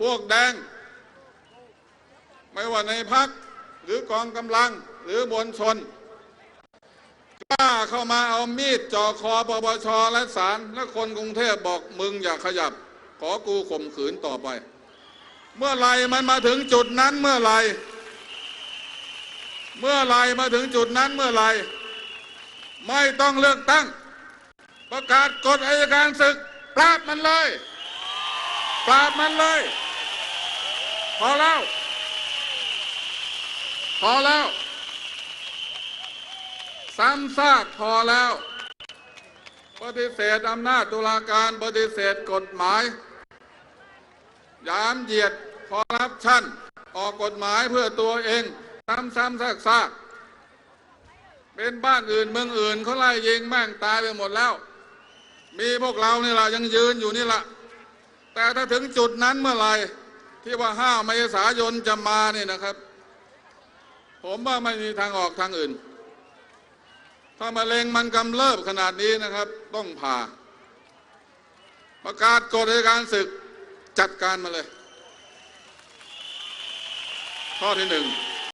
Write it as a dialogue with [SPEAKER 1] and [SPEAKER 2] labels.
[SPEAKER 1] พวกแดง ไม่ว่าในพักหรือกองกำลังหรือมวลชนกล้าเข้ามาเอามีดจ่อคอปปชและศาลและคนกรุงเทพบอกมึงอย่าขยับ ขอกูข่มขืนต่อไป เมื่อไรมันมาถึงจุดนั้นเมื่อไรเมื่อไรมาถึงจุดนั้นเมื่อไรไม่ต้องเลือกตั้ง ประกาศกฎอายการศึก ปราบมันเลย ปราบมันเลย พอแล้ว พอแล้ว ซ้ำซากพอแล้ว ปฏิเสธอำนาจตุลาการปฏิเสธกฎหมาย ยามเหยียดคอร์รัปชันออกกฎหมายเพื่อตัวเอง ซ้ำซ้ำซากซากเป็นบ้านอื่นเมืองอื่นเขาไล่ยิงแม่งตายไปหมดแล้ว มีพวกเรานี่แหละยังยืนอยู่นี่แหละแต่ถ้าถึงจุดนั้นเมื่อไหร่ ที่ว่าห้าเมษายนจะมานี่นะครับ ผมว่าไม่มีทางออกทางอื่น ถ้ามะเร็งมันกำเริบขนาดนี้นะครับ ต้องผ่า ประกาศกฎการศึกจัดการมาเลย ข้อที่หนึ่ง